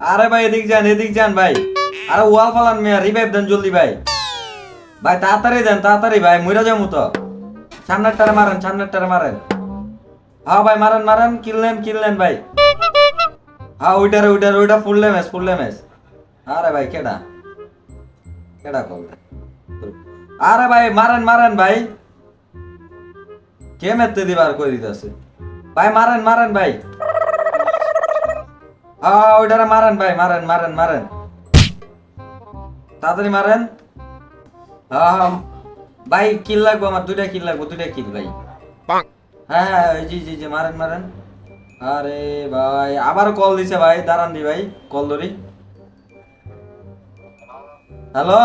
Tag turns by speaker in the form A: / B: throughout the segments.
A: আরে ভাই, এদিক যান এদিক যান ভাই। আরে ওয়াল ফালান মেয়া রিভাইভ দেন জলদি ভাই। ভাই, তাড়াতাড়ি দেন, তাড়াতাড়ি ভাই, মইরা যাব তো। সামনের টারে মারেন সামনের টারে মারেন। হ্যাঁ ভাই, মারেন মারেন কিনলেন কিনলেন ভাই। হ্যাঁ ওইটারে ওইটারে, ওইটা ফুল ড্যামেজ ফুল ড্যামেজ আরে ভাই, কেডা? কেডা কল আরে ভাই, মারেন মারেন ভাই। কে মেরতে দিবার কই দিতেছে? ভাই, মারেন মারেন ভাই। ওইটারে মারেন ভাই মারেন মারেন মারেন। তাড়াতাড়ি মারেন। ভাই কিল লাগবো আমার দুইটা কিল লাগবো দুইটা কিল ভাই। হ্যাঁ হ্যাঁ জি জি জি মারেন মারেন। আরে ভাই আবার কল দিছে ভাই দাঁড়ান দি ভাই কল ধরি। হ্যালো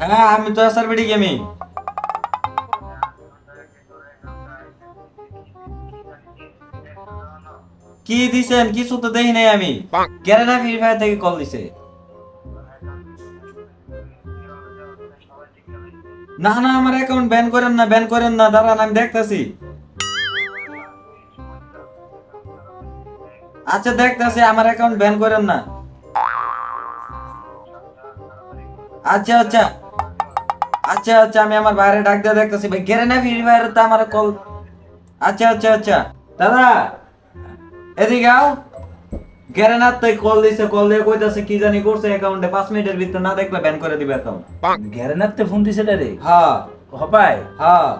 A: হ্যাঁ আমি তো এসআর বিডি গেমি কি দিছেন? কিছু তো দেখি নাই আমি। কেরানা ফ্রি ফায়ার থেকে কল দিছে। না না আমার অ্যাকাউন্ট ব্যান করেন না ব্যান করেন না দাঁড়ান আমি দেখতাছি। আচ্ছা দেখতাছি আমার অ্যাকাউন্ট ব্যান করেন না। আচ্ছা আচ্ছা। আচ্ছা আচ্ছা আমি আমার বাইরে ডাক দিয়ে দেখতেছি। ভাই গেরে না ফ্রি ফায়ার তো আমার কল আচ্ছা আচ্ছা আচ্ছা। দাদা! এদিকে আও। গেরে না তো কল দিছে কল দিয়ে কইতাছে কি জানি করছে অ্যাকাউন্টে 5 মিনিটের ভিতর না দেখলে ব্যান করে দিবে অ্যাকাউন্ট
B: গ্যারেনাতে ফোন দিছে রে
A: হ্যাঁ।
B: হপায়
A: হ্যাঁ।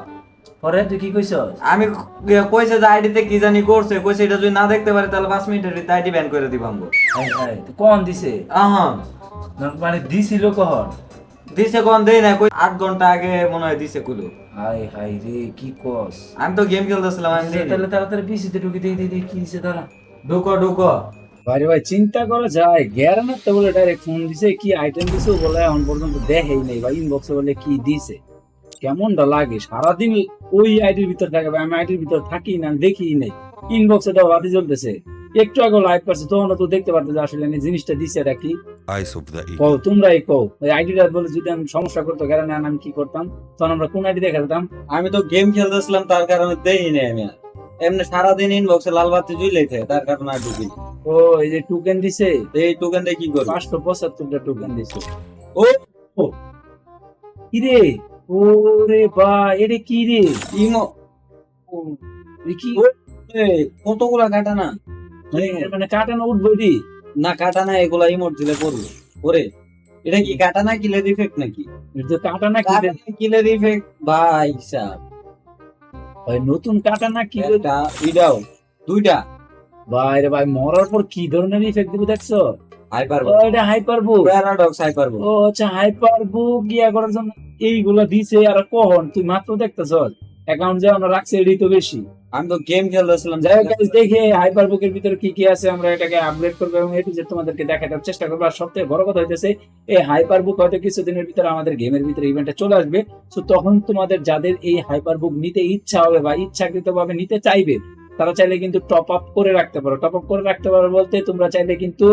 B: পরে তুই কি কইছস?
A: আমি ক- কইছে যে আইডিতে কি জানি করছে কইছে এটা যদি না দেখতে পারে তাহলে 5 মিনিটের ভিতর আইডি ব্যান করে দিব আমগো।
B: হাই হাই তুই কোন দিছে?
A: আহা।
B: মানে দিছিল কহন
A: দিছে কোন দেই না কই 8 ঘণ্টা আগে মনে হয় দিছে কুলু।
B: হাই হাই রে কি কস?
A: আমি তো গেম খেলতেছিলাম আমি
B: তাহলে তাড়াতাড়ি পিসিতে ঢুকে দেই দেই কি দিছে তারা?
A: ঢুকো ঢুকো।
B: ভাই ভাই চিন্তা করা যায়। গ্যারেনাতে বলে ডাইরেক্ট ফোন দিছে কি আইটেম দিছে বলে এখন পর্যন্ত দেখেই নাই ইনবক্সে বলে কি দিছে। কেমনটা লাগে? সারাদিন ওই আইডির ভিতর থাকে ভাই আমি আইডির ভিতর থাকি না দেখি নাই। ইনবক্সে তো বাতি চলতেছে একটু আগে লাইভ করছে তখন তো দেখতে পারতো যে আসলে জিনিসটা দিছে এটা কি।
C: Eyes of the eagle.
B: তোমরাই কও। ওই আইডিটা বলে যদি আমি সমস্যা করতো গ্যারেনা আমি কি করতাম? তখন আমরা কোন আইডি দেখাতাম?
A: আমি তো গেম খেলতেছিলাম তার কারণে দেই নাই আমি। এমনি সারাদিন ইনবক্সে লাল বাতি জ্বলেই থাকে তার কারণে আর ঢুকি
B: ও এই যে টুকেন দিছে?
A: এই টোকেন দিয়ে কি করব?
B: পাঁচশো পঁচাত্তরটা টোকেন দিছে।
A: ও
B: ও কি রে ওরে বা এটা কি রে?
A: ইমো।
B: ও, কি?
A: ও, কতগুলা কাটা না
B: মানে কাটানো উঠবো রে
A: না কাটা না এগুলা ইমোট দিলে পড়বে। ওরে এটা কি কাটা না কিলের ইফেক্ট নাকি?
B: এটা কাটা না কি
A: কিলের ইফেক্ট ভাই সাহেব।
B: ভাই নতুন কাটা না কি রে?
A: দুইটা।
B: ভাই রে ভাই মরার পর কি ধরনের ইফেক্ট দিবে দেখছ?
A: হাইপার
B: ও এটা হাইপার বুক
A: প্যারাডক্স হাইপার
B: ও আচ্ছা হাইপার বুক ইয়া করার জন্য এইগুলা দিছে আর কখন? তুই মাত্র দেখতেছ অ্যাকাউন্ট যে আমরা রাখছি এটাই তো বেশি।
A: আমি তো গেম খেলতেছিলাম
B: যাই হোক দেখে হাইপার বুকের ভিতরে কি কি আছে আমরা এটাকে করব এবং এটু যে তোমাদেরকে দেখানোর চেষ্টা করব। আর সবথেকে বড় কথা হইতেছে এই হাইপার বুক হয়তো কিছুদিনের ভিতরে আমাদের গেমের ভিতরে ইভেন্টে চলে আসবে। তো তখন তোমাদের যাদের এই হাইপার বুক নিতে ইচ্ছা হবে বা ইচ্ছাকৃত ভাবে নিতে চাইবে তারা চাইলে কিন্তু টপ আপ করে রাখতে পারো। টপ আপ করে রাখতে পারো বলতে তোমরা চাইলে কিন্তু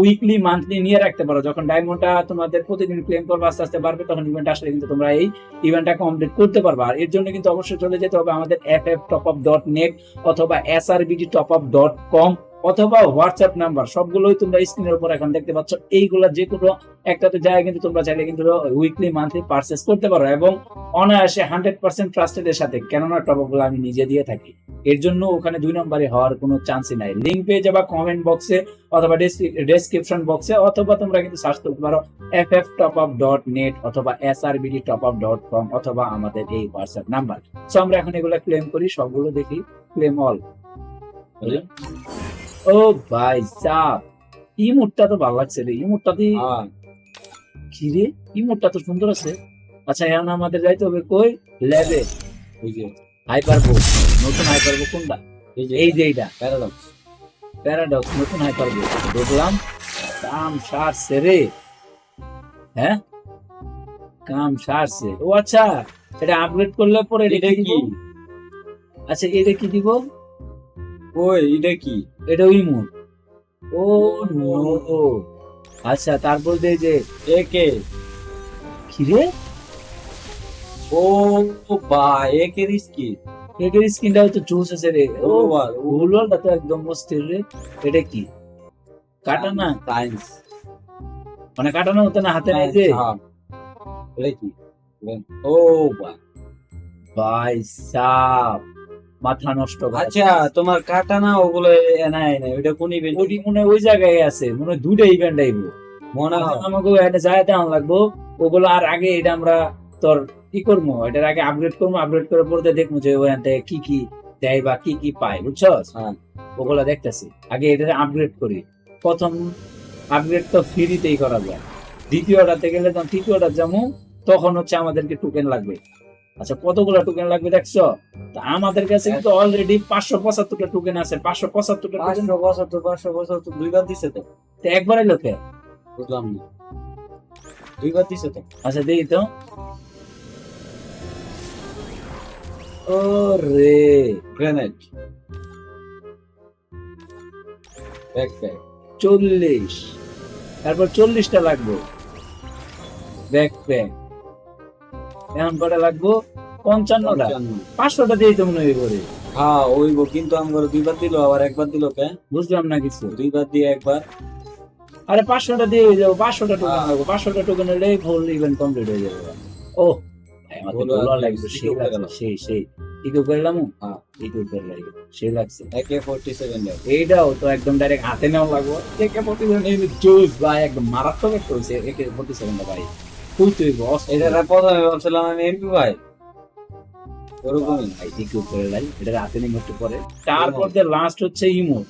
B: উইকলি মান্থলি নিয়ে রাখতে পারো। যখন ডায়মন্ডটা তোমাদের প্রতিদিন ক্লেম করবে, আস্তে আস্তে বাড়বে, তখন ইভেন্ট আসলে কিন্তু তোমরা এই ইভেন্টটা কমপ্লিট করতে পারবে। আর এর জন্য কিন্তু অবশ্যই চলে যেতে হবে আমাদের F F top up dot net অথবা S R BD top up dot com অথবা হোয়াটসঅ্যাপ নাম্বার সবগুলোই তোমরা স্ক্রিনের উপর এখন দেখতে পাচ্ছ। এইগুলা যে কোনো একটাতে যায় কিন্তু তোমরা চাইলে কিন্তু উইকলি মান্থলি পারচেস করতে পারো এবং অনায়াসে হান্ড্রেড পার্সেন্ট ট্রাস্টেড এর সাথে। কেননা টপ আপ আমি নিজে দিয়ে থাকি। এর জন্য ওখানে দুই নম্বরে হওয়ার কোনো চান্সই নাই। লিঙ্ক পেয়ে যাবা কমেন্ট বক্সে অথবা ডেসক্রিপশন বক্সে অথবা তোমরা কিন্তু সার্চ করতে পারো F F top up dot net অথবা S R BD top up dot com অথবা আমাদের এই হোয়াটসঅ্যাপ নাম্বার সো আমরা এখন এগুলো ক্লেম করি সবগুলো দেখি। ক্লেম অল ও ভাই সাপ! ইমোটটা তো ভালো লাগছে রে। দিয়ে
A: হ্যাঁ,
B: কি রে? ইমোটটা তো সুন্দর আছে। আচ্ছা এখন আমাদের যাইতে হবে কই? ল্যাবে
A: ওই যে
B: হাইপার বুক নতুন হাইপার বুক কোনটা
A: এই যে
B: এই যে এইটা
A: প্যারাডক্স
B: প্যারাডক্স নতুন হাইপার বুক ঢুকলাম কাম সারছে রে হ্যাঁ কাম সারছে ও আচ্ছা এটা আপগ্রেড করলে পরে এটা কি আচ্ছা এটা কি দিব?
A: ওই এটা কি?
B: এটা ইমোট ও নো। আচ্ছা তারপর দিয়ে যে
A: একে
B: কি? রে
A: ও ভাই একে রিস্কি
B: একের স্কিনটা হয়তো জুস আছে রে। ও
A: ওভার
B: গুলোটা তো একদম অস্থির রে। এটা কি? কাটা না মানে কাটানো হতো না হাতে নেই যে
A: হ্যাঁ। এটা কি? ও ভাই
B: ভাই সাপ মাথা নষ্ট।
A: আচ্ছা তোমার কাটানা ওগুলো এনাই নাই ওটা কোন ইভেন্ট
B: ওটি মনে ওই জায়গায় আছে মনে হয় দুইটা ইভেন্ট আইব।
A: মনে হয়।
B: আমাকে এটা যায় লাগবো। ওগুলো আর আগে এটা আমরা তোর কি করব? এটার আগে আপগ্রেড করব আপগ্রেড করার পরে দেখব যে ওখান থেকে কি কি দেয় বা কি কি পায় বুঝছস?
A: হ্যাঁ।
B: ওগুলা দেখতেছি। আগে এটা আপগ্রেড করি। প্রথম আপগ্রেড তো ফ্রিতেই করা যায়। দ্বিতীয়টাতে গেলে তখন তৃতীয়টা যেমন তখন হচ্ছে আমাদেরকে টোকেন লাগবে। আচ্ছা কতগুলো টোকেন লাগবে দেখছ? তা আমাদের কাছে কিন্তু অলরেডি পাঁচশো পঁচাত্তরটা টোকেন আছে। পাঁচশো পঁচাত্তরটা
A: পাঁচশো পঁচাত্তর পাঁচশো পঁচাত্তর দুইবার দিছে তো।
B: একবারে লোকে
A: বুঝলাম না। দুইবার দিছে তো।
B: আচ্ছা দেখি তো। ও রে
A: গ্রেনেড ব্যাকপ্যাক
B: চল্লিশ। তারপর চল্লিশটা লাগবে। ব্যাকপ্যাক এখন কটা লাগবো? পঞ্চান্নটা। পাঁচশোটা দিয়ে তো মনে হয় করে
A: হ্যাঁ ওইব কিন্তু আমার দুইবার দিল আবার একবার দিল কে?
B: বুঝলাম না কিছু।
A: দুইবার দিয়ে একবার।
B: আরে পাঁচশোটা দিয়ে যাব পাঁচশোটা টোকেন লাগবে পাঁচশোটা টোকেন হলে ফুল ইভেন্ট কমপ্লিট হয়ে যাবে। ও আমার তো করলাম
A: হ্যাঁ।
B: করলাম লাগছে
A: একে ফোরটি সেভেন
B: এইটাও একদম ডাইরেক্ট হাতে নেওয়া লাগবো। একে ফোর্টি সেভেন জুস ভাই একদম মারাত্মক একটা হয়েছে একে ফোর্টি সেভেনটা ভাই তুই বস
A: এটা প্রথমে ভাবছিলাম আমি এমপি ভাই। ওরকমই।
B: ভাই ইকো করে লাই এটা হাতে নিয়ে একটু পরে। তারপর যে লাস্ট হচ্ছে ইমোট।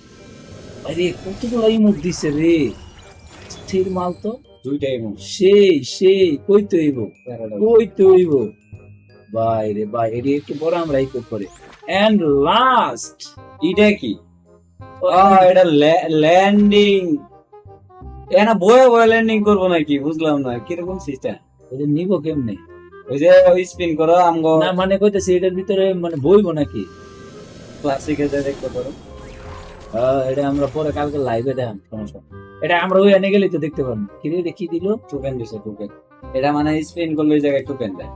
B: আরে কতগুলো ইমোট দিছে রে? স্থির মাল তো।
A: দুইটাই মন
B: সেই সেই কই কই ভাই রে ভাই এটি একটু পরে আমরা করে। এন্ড লাস্ট
A: এটা কি? এটা ল্যান্ডিং এনা বয়ে বয়ে ল্যান্ডিং করব নাকি? বুঝলাম না কীরকম সিস্টেম
B: এটা নিবো কেমনে?
A: ওই যে স্পিন করো আমগো।
B: না মানে কইতেছি এটার ভিতরে মানে বইবো নাকি?
A: ক্লাসিকে দেখতে পারো।
B: এটা আমরা পরে কালকে লাইভে দেখাম সমস্যা। এটা আমরা ওই এনে গেলেই তো দেখতে পারব। কি রে এটা কি দিল?
A: টোকেন দিছে টোকেন। এটা মানে স্পিন করলে ওই জায়গায় টোকেন দেয়।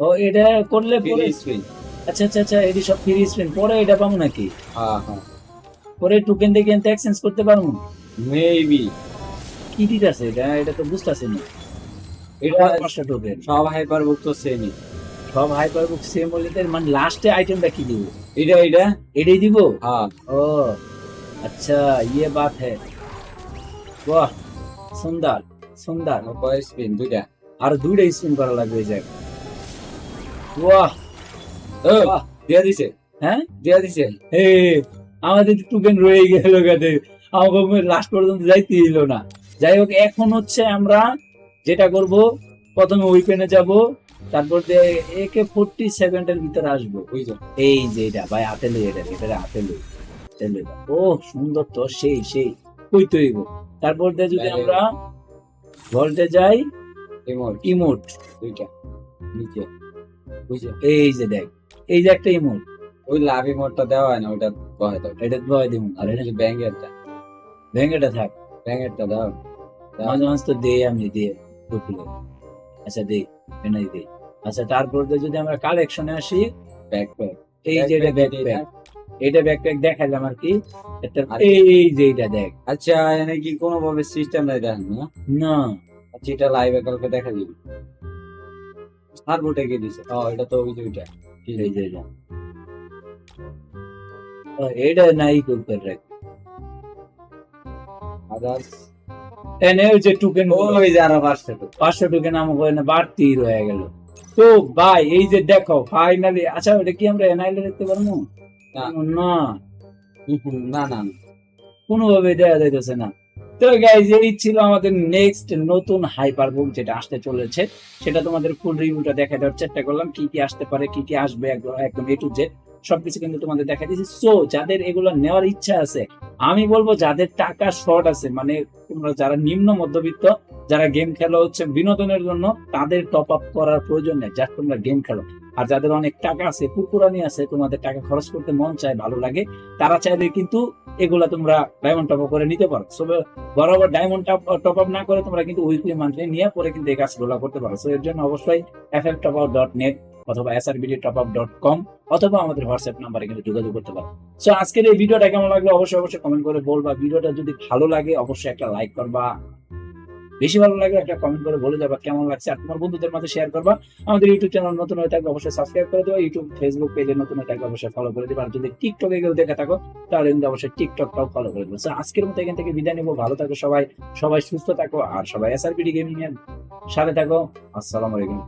B: ও এটা করলে পরে
A: স্পিন।
B: আচ্ছা আচ্ছা আচ্ছা এটি সব ফ্রি স্পেন। পরে এটা পাবো নাকি?
A: হ্যাঁ হ্যাঁ।
B: পরে টোকেন দিয়ে কিন্তু এক্সচেঞ্জ করতে পারব?
A: মেবি
B: কি দিতে আছে এটা? এটা তো বুঝতেছি না।
A: এটা
B: পাঁচটা টোকেন।
A: সব হাইপার বুক তো সেমই
B: সব হাইপার বুক সেম বলে তো মানে লাস্টে আইটেমটা কি দিব?
A: এটা এটা?
B: এটাই দিব?
A: হ্যাঁ।
B: ও আচ্ছা ইয়ে বাত হ্যাঁ বাহ, সুন্দর সুন্দর।
A: কয় স্পিন দুইটা।
B: আর দুইটা স্পিন করা লাগবে বাহ,
A: ও, দিয়া দিছে।
B: হ্যাঁ?
A: দিয়া দিছে।
B: আমাদের টোকেন রয়ে গেল গাতে আমাকে লাস্ট পর্যন্ত যাইতে দিল না। যাই হোক, এখন হচ্ছে আমরা যেটা করব, প্রথমে উইপেনে যাব, তারপর যে একে ফোরটি সেভেন্টের ভিতরে আসব,
A: বুঝছ?
B: এই যে এটা, ভাই, হাতে এটা এটা হাতে। ও, সুন্দর তো, সেই সেই। তারপর দিয়ে যদি আমরা ভল্টে যাই
A: ইমোট।
B: ইমোট।
A: দুইটা। নিচে। বুঝছ?
B: এই যে দেখ এই যে একটা ইমোট।
A: ওই লাভ ইমোটটা দেওয়া হয় না ওটা দাও।
B: এটা ভয় দিব
A: আর এটা ব্যাঙ্গেরটা।
B: ভেঙেটা থাক।
A: ব্যাঙ্গেরটা দাও।
B: মাঝে মাঝে তো দেই আমি দিয়ে আচ্ছা দেই। এনাই দেই। আচ্ছা তারপর যদি আমরা কালেকশনে আসি
A: ব্যাকপ্যাক
B: এই যে ব্যাকপ্যাক এটা ব্যাকপ্যাক আর কি। এই যে এটা দেখ।
A: আচ্ছা এনে কি কোনো ভাবে সিস্টেম নাই দেখেন না?
B: না।
A: আচ্ছা এটা লাইভে কালকে দেখা দিবি সার্ভোটে গিয়ে দিছে। ও এটা তো ওই দুইটা
B: যে এটা এটা নাই করতে রাখ
A: আদার্স
B: এনে ওই যে টুকেন
A: ওই যে আরও
B: পাঁচশো টুকেন আমাকে এনে বাড়তি রয়ে গেল। তো ভাই এই যে দেখো ফাইনালি আচ্ছা ওটা কি আমরা এনআইলে দেখতে পারব?
A: না।
B: না
A: না। না না।
B: কোনোভাবে দেওয়া যাইতেছে না। তো গাইজ এই ছিল আমাদের নেক্সট নতুন হাইপার বুক যেটা আসতে চলেছে। সেটা তোমাদের ফুল রিভিউটা দেখা দেওয়ার চেষ্টা করলাম। কি কি আসতে পারে কি কি আসবে একদম একদম এ টু জেড সবকিছু কিন্তু তোমাদের দেখা দিয়েছি। সো যাদের এগুলো নেওয়ার ইচ্ছা আছে আমি বলব যাদের টাকা শর্ট আছে মানে তোমরা যারা নিম্ন মধ্যবিত্ত যারা গেম খেলা হচ্ছে বিনোদনের জন্য তাদের টপ আপ করার প্রয়োজন নেই। যার তোমরা গেম খেলো আর যাদের অনেক টাকা আছে পুকুরানি আছে, তোমাদের টাকা খরচ করতে মন চায়, ভালো লাগে, তারা চাইলে কিন্তু এগুলা তোমরা ডায়মন্ড টপ করে নিতে পারো। সো বরাবর ডায়মন্ড টপ আপ না করে তোমরা কিন্তু উইকলি মান্থলি নিয়ে পরে কিন্তু এই কাজগুলো করতে পারো। সো এর জন্য অবশ্যই F F top dot net অথবা SRBD top up dot com অথবা আমাদের হোয়াটসঅ্যাপ নাম্বারে কিন্তু যোগাযোগ করতে পারো। সো আজকের এই ভিডিওটা কেমন লাগল? অবশ্যই অবশ্যই কমেন্ট করে বলবা। ভিডিওটা যদি ভালো লাগে, অবশ্যই একটা লাইক করবা। বেশি ভালো লাগলে একটা কমেন্ট করে বলে দেবা কেমন লাগছে। আর তোমার বন্ধুদের মাঝে শেয়ার করবা। আমাদের ইউটিউব চ্যানেল নতুন হয়ে থাকবে অবশ্যই সাবস্ক্রাইব করে দেবা। ইউটিউব ফেসবুক পেজে নতুন হয়ে থাকবে অবশ্যই ফলো করে দেবা। আর যদি টিকটকে কেউ দেখে থাকো, তাহলে কিন্তু অবশ্যই টিকটকটাও ফলো করে দেবো। আজকের মতো এখান থেকে বিদায় নেব। ভালো থাকো সবাই। সবাই সুস্থ থাকো। আর সবাই এসআরপিডি গেমিং এর সাথে থাকো। আসসালামু আলাইকুম।